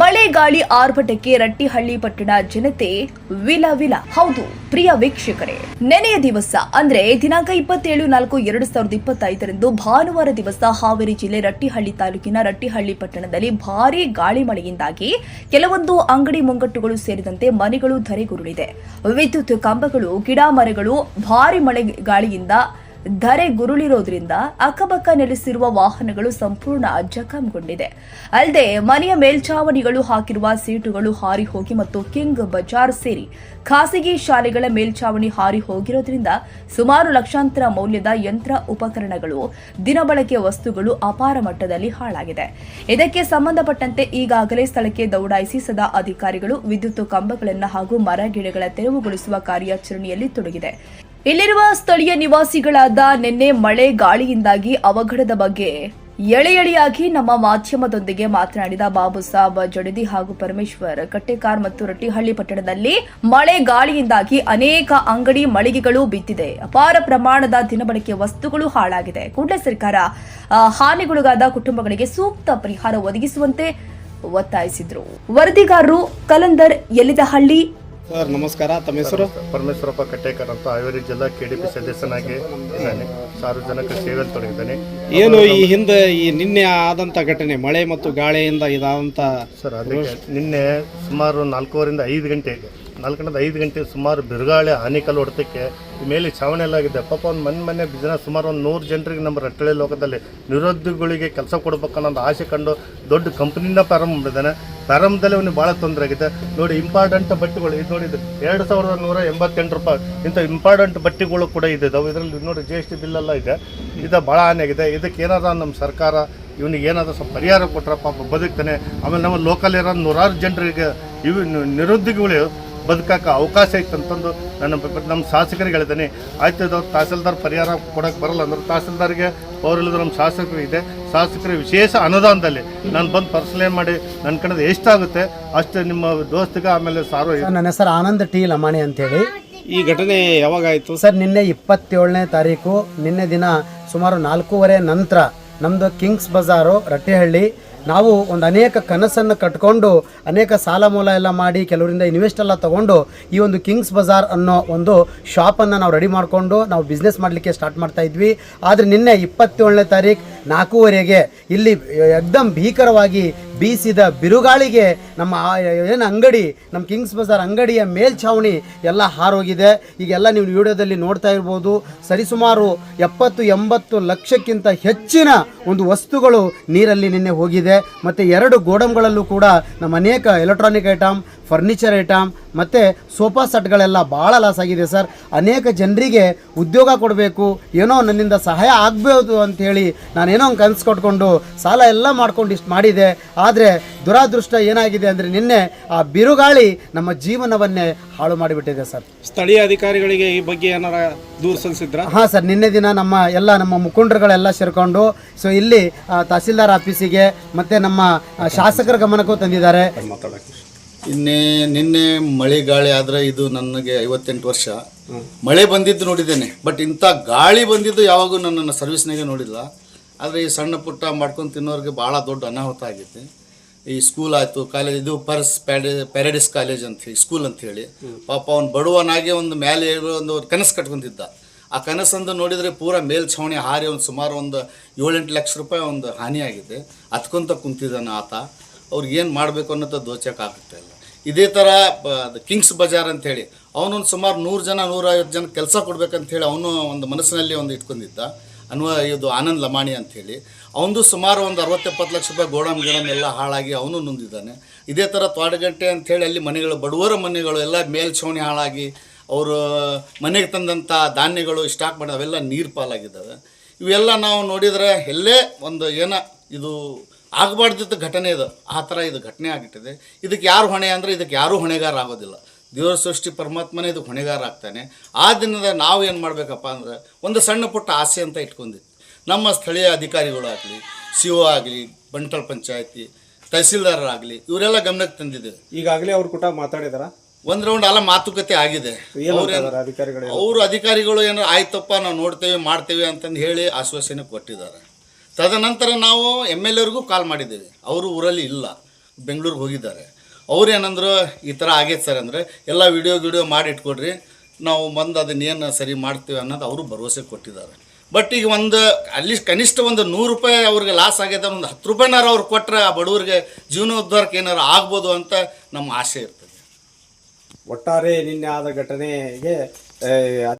ಮಳೆ ಗಾಳಿ ಆರ್ಭಟಕ್ಕೆ ರಟ್ಟಿಹಳ್ಳಿ ಪಟ್ಟಣ ಜನತೆ ವಿಲ ವಿಲ. ಹೌದು, ಪ್ರಿಯ ವೀಕ್ಷಕರೇ, ನೆನೆಯ ದಿವಸ ಅಂದ್ರೆ ದಿನಾಂಕ ಇಪ್ಪತ್ತೇಳು ನಾಲ್ಕು ಎರಡು ಸಾವಿರದ ಇಪ್ಪತ್ತೈದರಂದು ಭಾನುವಾರ ದಿವಸ ಹಾವೇರಿ ಜಿಲ್ಲೆ ರಟ್ಟಿಹಳ್ಳಿ ತಾಲೂಕಿನ ರಟ್ಟಿಹಳ್ಳಿ ಪಟ್ಟಣದಲ್ಲಿ ಭಾರಿ ಗಾಳಿ ಮಳೆಯಿಂದಾಗಿ ಕೆಲವೊಂದು ಅಂಗಡಿ ಮುಂಗಟ್ಟುಗಳು ಸೇರಿದಂತೆ ಮನೆಗಳು ಧರೆಗುರುಳಿದೆ. ವಿದ್ಯುತ್ ಕಂಬಗಳು, ಗಿಡ ಮರಗಳು ಭಾರಿ ಮಳೆ ಗಾಳಿಯಿಂದ ಧರೆ ಗುರುಳಿರೋದ್ರಿಂದ ಅಕ್ಕಪಕ್ಕ ನೆಲೆಸಿರುವ ವಾಹನಗಳು ಸಂಪೂರ್ಣ ಜಖಂಗೊಂಡಿದೆ ಅಲ್ಲದೆ ಮನೆಯ ಮೇಲ್ಛಾವಣಿಗಳು ಹಾಕಿರುವ ಸೀಟುಗಳು ಹಾರಿ ಹೋಗಿ ಮತ್ತು ಕಿಂಗ್ ಬಜಾರ್ ಸೇರಿ ಖಾಸಗಿ ಶಾಲೆಗಳ ಮೇಲ್ಛಾವಣಿ ಹಾರಿ ಹೋಗಿರೋದ್ರಿಂದ ಸುಮಾರು ಲಕ್ಷಾಂತರ ಮೌಲ್ಯದ ಯಂತ್ರ ಉಪಕರಣಗಳು, ದಿನಬಳಕೆ ವಸ್ತುಗಳು ಅಪಾರ ಮಟ್ಟದಲ್ಲಿ ಹಾಳಾಗಿದೆ. ಇದಕ್ಕೆ ಸಂಬಂಧಪಟ್ಟಂತೆ ಈಗಾಗಲೇ ಸ್ಥಳಕ್ಕೆ ದೌಡಾಯಿಸಿ ಸದಾ ಅಧಿಕಾರಿಗಳು ವಿದ್ಯುತ್ ಕಂಬಗಳನ್ನು ಹಾಗೂ ಮರ ಗಿಡಗಳ ತೆರವುಗೊಳಿಸುವ ಕಾರ್ಯಾಚರಣೆಯಲ್ಲಿ ತೊಡಗಿದೆ. ಇಲ್ಲಿರುವ ಸ್ಥಳೀಯ ನಿವಾಸಿಗಳಾದ ನಿನ್ನೆ ಮಳೆ ಗಾಳಿಯಿಂದಾಗಿ ಅವಘಡದ ಬಗ್ಗೆ ಎಳೆ ಎಳೆಯಾಗಿ ನಮ್ಮ ಮಾಧ್ಯಮದೊಂದಿಗೆ ಮಾತನಾಡಿದ ಬಾಬು ಸಾಬ್ ಜಡದಿ ಹಾಗೂ ಪರಮೇಶ್ವರ್, ಕಟ್ಟೆಕಾರ್ ಮತ್ತು ರಟ್ಟಿಹಳ್ಳಿ ಪಟ್ಟಣದಲ್ಲಿ ಮಳೆ ಗಾಳಿಯಿಂದಾಗಿ ಅನೇಕ ಅಂಗಡಿ ಮಳಿಗೆಗಳು ಬಿದ್ದಿದೆ. ಅಪಾರ ಪ್ರಮಾಣದ ದಿನಬಳಕೆ ವಸ್ತುಗಳು ಹಾಳಾಗಿದೆ. ಕೂಡಲೇ ಸರ್ಕಾರ ಹಾನಿಗೊಳಗಾದ ಕುಟುಂಬಗಳಿಗೆ ಸೂಕ್ತ ಪರಿಹಾರ ಒದಗಿಸುವಂತೆ ಒತ್ತಾಯಿಸಿದ್ರು. ವರದಿಗಾರರು ಕಲಂದರ್, ಎಲ್ಲಿದಹಳ್ಳಿ ಸರ್ ನಮಸ್ಕಾರ. ತಮ್ಮ ಹೆಸರು? ಪರಮೇಶ್ವರಪ್ಪ ಕಟ್ಟೇಕರ್ ಅಂತ ಹಾವೇರಿ ಜಿಲ್ಲಾ ಕೆಡಿಪಿ ಸದಸ್ಯನಾಗಿ ಇದ್ದೇನೆ. ಸಾರ್ವಜನಿಕ ಸೇವೆಯಲ್ಲಿ ತೊಡಗಿದ್ದೇನೆ. ಏನು ಈ ಹಿಂದೆ ಈ ನಿನ್ನೆ ಆದಂತ ಘಟನೆ ಮಳೆ ಮತ್ತು ಗಾಳಿಯಿಂದ ಇದಾದಂತ ಸರ್ ಅದಕ್ಕೆ ನಿನ್ನೆ ಸುಮಾರು ನಾಲ್ಕೂವರಿಂದ ಐದು ಗಂಟೆಗೆ ನಾಲ್ಕರಿಂದ ಐದು ಗಂಟೆ ಸುಮಾರು ಬಿರುಗಾಳಿ ಆನಿಕಲ್ ಹೊಡೆತಕ್ಕೆ ಮೇಲೆ ಛಾವಣಿ ಎಲ್ಲ ಆಗಿದೆ ಪಾಪ ಒಂದು ಮನೆ ಮನೆ ಬಿಸಿನೆಸ್ ಸುಮಾರು ಒಂದು ನೂರು ಜನರಿಗೆ ನಮ್ಮ ರಟ್ಟಳೆ ಲೋಕದಲ್ಲಿ ನಿರುದ್ಯೋಗಿಗಳಿಗೆ ಕೆಲಸ ಕೊಡ್ಬೇಕನ್ನೋ ಆಸೆ ಕಂಡು ದೊಡ್ಡ ಕಂಪ್ನಿನ ಪ್ರಾರಂಭ ಮಾಡಿದ್ದಾನೆ. ಪ್ರಾರಂಭದಲ್ಲಿ ಅವನಿಗೆ ಭಾಳ ತೊಂದರೆ ಆಗಿದೆ. ನೋಡಿ ಇಂಪಾರ್ಟೆಂಟ್ ಬಟ್ಟೆಗಳು ಇದು ನೋಡಿದ್ದು ಎರಡು ಸಾವಿರದ ನೂರ ಎಂಬತ್ತೆಂಟು ರೂಪಾಯಿ ಇಂಥ ಇಂಪಾರ್ಟೆಂಟ್ ಬಟ್ಟೆಗಳು ಕೂಡ ಇದೆ. ಅವು ಇದರಲ್ಲಿ ನೋಡಿ ಜಿ ಎಸ್ ಟಿ ಬಿಲ್ಲೆಲ್ಲ ಇದೆ. ಇದು ಭಾಳ ಹಾನಿಯಾಗಿದೆ ಇದಕ್ಕೆ ಏನಾರ ನಮ್ಮ ಸರ್ಕಾರ ಇವನಿಗೆ ಏನಾದರೂ ಸ್ವಲ್ಪ ಪರಿಹಾರ ಕೊಟ್ಟರೆ ಪಾಪ ಬದುಕ್ತಾನೆ. ಆಮೇಲೆ ನಮ್ಮ ಲೋಕಲ್ ಇರೋ ನೂರಾರು ಜನರಿಗೆ ಇವು ನಿರುದ್ಯೋಗಿಗಳು ಬದುಕಕ್ಕೆ ಅವಕಾಶ ಇತ್ತು ಅಂತಂದು ನನ್ನ ನಮ್ಮ ಶಾಸಕರಿಗೆ ಹೇಳಿದ್ದೇನೆ. ಆಯ್ತು ಇದು ತಹಸೀಲ್ದಾರ್ ಪರಿಹಾರ ಕೊಡೋಕೆ ಬರಲ್ಲ ಅಂದ್ರೆ ತಹಸೀಲ್ದಾರ್ಗೆ ಅವರಿಲ್ಲದ ನಮ್ಮ ಶಾಸಕರು ಇದೆ. ಶಾಸಕರ ವಿಶೇಷ ಅನುದಾನದಲ್ಲಿ ನಾನು ಬಂದು ಪರ್ಸಲೇ ಮಾಡಿ ನನ್ನ ಕಣದ ಎಷ್ಟಾಗುತ್ತೆ ಅಷ್ಟು ನಿಮ್ಮ ದೋಸ್ತಿಗೆ ಆಮೇಲೆ ಸಾರ್ವ ಸರ್ ನನ್ನ ಹೆಸರು ಆನಂದ್ ಟಿ ಲಮಾಣಿ ಅಂತೇಳಿ. ಈ ಘಟನೆ ಯಾವಾಗಾಯಿತು ಸರ್ ನಿನ್ನೆ ಇಪ್ಪತ್ತೇಳನೇ ತಾರೀಕು ನಿನ್ನೆ ದಿನ ಸುಮಾರು ನಾಲ್ಕೂವರೆ ನಂತರ ನಮ್ಮದು ಕಿಂಗ್ಸ್ ಬಜಾರು ರಟ್ಟಿಹಳ್ಳಿ ನಾವು ಒಂದು ಅನೇಕ ಕನಸನ್ನು ಕಟ್ಕೊಂಡು, ಅನೇಕ ಸಾಲ ಮೂಲ ಎಲ್ಲ ಮಾಡಿ, ಕೆಲವರಿಂದ ಇನ್ವೆಸ್ಟ್ ಎಲ್ಲ ತಗೊಂಡು, ಈ ಒಂದು ಕಿಂಗ್ಸ್ ಬಜಾರ್ ಅನ್ನೋ ಒಂದು ಶಾಪನ್ನು ನಾವು ರೆಡಿ ಮಾಡಿಕೊಂಡು, ನಾವು ಬಿಸ್ನೆಸ್ ಮಾಡಲಿಕ್ಕೆ ಸ್ಟಾರ್ಟ್ ಮಾಡ್ತಾ ಇದ್ವಿ. ಆದರೆ ನಿನ್ನೆ ಇಪ್ಪತ್ತೇಳನೇ ತಾರೀಕು ನಾಲ್ಕೂವರೆಗೆ ಇಲ್ಲಿ ಎಕ್ದಮ್ ಭೀಕರವಾಗಿ ಬೀಸಿದ ಬಿರುಗಾಳಿಗೆ ನಮ್ಮ ಏನು ಅಂಗಡಿ ನಮ್ಮ ಕಿಂಗ್ಸ್ ಬಜಾರ್ ಅಂಗಡಿಯ ಮೇಲ್ಛಾವಣಿ ಎಲ್ಲ ಹಾರೋಗಿದೆ. ಈಗೆಲ್ಲ ನೀವು ವಿಡಿಯೋದಲ್ಲಿ ನೋಡ್ತಾ ಇರ್ಬೋದು, ಸರಿಸುಮಾರು ಎಪ್ಪತ್ತು, ಎಂಬತ್ತು ಲಕ್ಷಕ್ಕಿಂತ ಹೆಚ್ಚಿನ ಒಂದು ವಸ್ತುಗಳು ನೀರಲ್ಲಿ ನಿನ್ನೆ ಹೋಗಿದೆ. ಮತ್ತು ಎರಡು ಗೋಡಮ್ಗಳಲ್ಲೂ ಕೂಡ ನಮ್ಮ ಅನೇಕ ಎಲೆಕ್ಟ್ರಾನಿಕ್ ಐಟಮ್ ಫರ್ನಿಚರ್ ಐಟಮ್ ಮತ್ತು ಸೋಫಾ ಸೆಟ್ಗಳೆಲ್ಲ ಭಾಳ ಲಾಸ್ ಆಗಿದೆ ಸರ್. ಅನೇಕ ಜನರಿಗೆ ಉದ್ಯೋಗ ಕೊಡಬೇಕು ಏನೋ ನನ್ನಿಂದ ಸಹಾಯ ಆಗಬಹುದು ಅಂಥೇಳಿ ನಾನೇನೋ ಒಂದು ಕನಸು ಕೊಟ್ಕೊಂಡು ಸಾಲ ಎಲ್ಲ ಮಾಡ್ಕೊಂಡು ಇಷ್ಟು ಮಾಡಿದೆ. ಆದರೆ ದುರಾದೃಷ್ಟ ಏನಾಗಿದೆ ಅಂದರೆ ನಿನ್ನೆ ಆ ಬಿರುಗಾಳಿ ನಮ್ಮ ಜೀವನವನ್ನೇ ಹಾಳು ಮಾಡಿಬಿಟ್ಟಿದೆ ಸರ್. ಸ್ಥಳೀಯ ಅಧಿಕಾರಿಗಳಿಗೆ ಈ ಬಗ್ಗೆ ಏನಾರ ದೂರು ಸಲ್ಲಿಸಿದ್ರ? ಹಾಂ ಸರ್ ನಿನ್ನೆ ದಿನ ನಮ್ಮ ಎಲ್ಲ ನಮ್ಮ ಮುಖಂಡರುಗಳೆಲ್ಲ ಸೇರಿಕೊಂಡು ಸೊ ಇಲ್ಲಿ ತಹಸೀಲ್ದಾರ್ ಆಫೀಸಿಗೆ ಮತ್ತು ನಮ್ಮ ಶಾಸಕರ ಗಮನಕ್ಕೂ ತಂದಿದ್ದಾರೆ. ಇನ್ನೇ ನಿನ್ನೆ ಮಳೆ ಗಾಳಿ ಆದ್ರೆ ಇದು ನನಗೆ ಐವತ್ತೆಂಟು ವರ್ಷ. ಮಳೆ ಬಂದಿದ್ದು ನೋಡಿದ್ದೇನೆ. ಬಟ್ ಇಂಥ ಗಾಳಿ ಬಂದಿದ್ದು ಯಾವಾಗೂ ನನ್ನ ಸರ್ವಿಸ್ನಾಗೆ ನೋಡಿಲ್ಲ. ಆದರೆ ಈ ಸಣ್ಣ ಪುಟ್ಟ ಮಾಡ್ಕೊಂಡು ತಿನ್ನೋರಿಗೆ ಭಾಳ ದೊಡ್ಡ ಅನಾಹುತ ಆಗೈತೆ ಈ ಸ್ಕೂಲ್ ಆಯಿತು ಕಾಲೇಜ್ ಇದು ಪರ್ಸ್ ಪ್ಯಾಡೆ ಪ್ಯಾರಡಿಸ್ ಕಾಲೇಜ್ ಅಂತ ಹೇಳಿ ಸ್ಕೂಲ್ ಅಂತ ಹೇಳಿ. ಪಾಪ ಅವ್ನು ಬಡವನಾಗೆ ಒಂದು ಮೇಲೆ ಒಂದು ಕನಸು ಕಟ್ಕೊಂತಿದ್ದ ಆ ಕನಸಂದು ನೋಡಿದರೆ ಪೂರ ಮೇಲ್ಛಾವಣಿ ಹಾರಿ ಒಂದು ಸುಮಾರು ಒಂದು ಏಳೆಂಟು ಲಕ್ಷ ರೂಪಾಯಿ ಒಂದು ಹಾನಿಯಾಗಿದೆ. ಹತ್ಕೊಂತ ಕುಂತಿದ್ದಾನೆ ಆತ. ಅವ್ರಿಗೆ ಏನು ಮಾಡಬೇಕು ಅನ್ನೋದು ದೋಚಕ್ಕಾಗ್ತಾ ಇಲ್ಲ ಇದೇ ಥರ ಕಿಂಗ್ಸ್ ಬಜಾರ್ ಅಂಥೇಳಿ ಅವನೊಂದು ಸುಮಾರು ನೂರು ಜನ ನೂರೈವತ್ತು ಜನ ಕೆಲಸ ಕೊಡ್ಬೇಕಂತೇಳಿ ಅವನು ಒಂದು ಮನಸ್ಸಿನಲ್ಲಿ ಒಂದು ಇಟ್ಕೊಂಡಿದ್ದ, ಅನ್ವ, ಇದು ಆನಂದ್ ಲಮಾಣಿ ಅಂಥೇಳಿ ಅವನದು ಸುಮಾರು ಒಂದು ಅರವತ್ತೆಪ್ಪತ್ತು ಲಕ್ಷ ರೂಪಾಯಿ ಗೋಡಮ್ ಗಿಡಮ್ ಎಲ್ಲ ಹಾಳಾಗಿ ಅವನು ನೊಂದಿದ್ದಾನೆ. ಇದೇ ಥರ ತ್ವಾಡಗಂಟೆ ಅಂಥೇಳಿ ಅಲ್ಲಿ ಮನೆಗಳು, ಬಡವರ ಮನೆಗಳು ಎಲ್ಲ ಮೇಲ್ಛಾವಣಿ ಹಾಳಾಗಿ, ಅವರು ಮನೆಗೆ ತಂದಂಥ ಧಾನ್ಯಗಳು, ಸ್ಟಾಕ್ ಮಾಡಿ, ಅವೆಲ್ಲ ನೀರು ಪಾಲಾಗಿದ್ದಾವೆ. ಇವೆಲ್ಲ ನಾವು ನೋಡಿದರೆ ಎಲ್ಲೇ ಒಂದು ಏನ, ಇದು ಆಗಬಾರ್ದಿದ್ದ ಘಟನೆ ಇದು. ಆ ಥರ ಇದು ಘಟನೆ ಆಗಿಟ್ಟಿದೆ. ಇದಕ್ಕೆ ಯಾರು ಹೊಣೆ ಅಂದರೆ ಇದಕ್ಕೆ ಯಾರೂ ಹೊಣೆಗಾರ ಆಗೋದಿಲ್ಲ. ದೇವರ ಸೃಷ್ಟಿ ಪರಮಾತ್ಮನೇ ಇದಕ್ಕೆ ಹೊಣೆಗಾರ ಆಗ್ತಾನೆ. ಆ ದಿನದ ನಾವು ಏನು ಮಾಡಬೇಕಪ್ಪ ಅಂದರೆ ಒಂದು ಸಣ್ಣ ಪುಟ್ಟ ಆಸೆ ಅಂತ ಇಟ್ಕೊಂಡಿದ್ವಿ ನಮ್ಮ ಸ್ಥಳೀಯ ಅಧಿಕಾರಿಗಳಾಗಲಿ ಸಿ ಒ ಆಗಲಿ ಬಂಟಲ್ ಪಂಚಾಯತಿ ತಹಸೀಲ್ದಾರರಾಗಲಿ ಇವರೆಲ್ಲ ಗಮನಕ್ಕೆ ತಂದಿದ್ದೇವೆ ಈಗಾಗಲೇ ಅವ್ರ ಕೂಟ ಮಾತಾಡಿದಾರ? ಒಂದು ರೌಂಡ್ ಅಲ್ಲ ಮಾತುಕತೆ ಆಗಿದೆ. ಅವರು ಅಧಿಕಾರಿಗಳು ಏನೋ ಆಯ್ತಪ್ಪ ನಾವು ನೋಡ್ತೇವೆ ಮಾಡ್ತೇವೆ ಅಂತಂದು ಹೇಳಿ ಆಶ್ವಾಸನೆ ಕೊಟ್ಟಿದ್ದಾರೆ. ತದನಂತರ ನಾವು ಎಂ ಎಲ್ ಎವ್ರಿಗೂ ಕಾಲ್ ಮಾಡಿದ್ದೇವೆ. ಅವರು ಊರಲ್ಲಿ ಇಲ್ಲ. ಬೆಂಗಳೂರಿಗೆ ಹೋಗಿದ್ದಾರೆ. ಅವ್ರು ಏನಂದ್ರು, ಈ ಥರ ಆಗೈತೆ ಸರ್ ಅಂದರೆ, ಎಲ್ಲ ವಿಡಿಯೋ ಗಿಡಿಯೋ ಮಾಡಿ ಇಟ್ಕೊಡ್ರಿ. ನಾವು ಬಂದು ಅದನ್ನೇನು ಸರಿ ಮಾಡ್ತೀವಿ ಅನ್ನೋದು ಅವರು ಭರವಸೆ ಕೊಟ್ಟಿದ್ದಾರೆ. ಬಟ್ ಈಗ ಒಂದು ಅಲ್ಲಿ ಕನಿಷ್ಠ ಒಂದು ನೂರು ರೂಪಾಯಿ ಅವ್ರಿಗೆ ಲಾಸ್ ಆಗೈತೆ ಒಂದು ಹತ್ತು ರೂಪಾಯಿನಾರು ಅವ್ರು ಕೊಟ್ಟರೆ ಆ ಬಡವ್ರಿಗೆ ಜೀವನೋದ್ಧಾರಕ್ಕೆ ಏನಾರು ಆಗ್ಬೋದು ಅಂತ ನಮ್ಮ ಆಸೆ ಇರ್ತದೆ. ಒಟ್ಟಾರೆ ನಿನ್ನೆ ಆದ ಘಟನೆಗೆ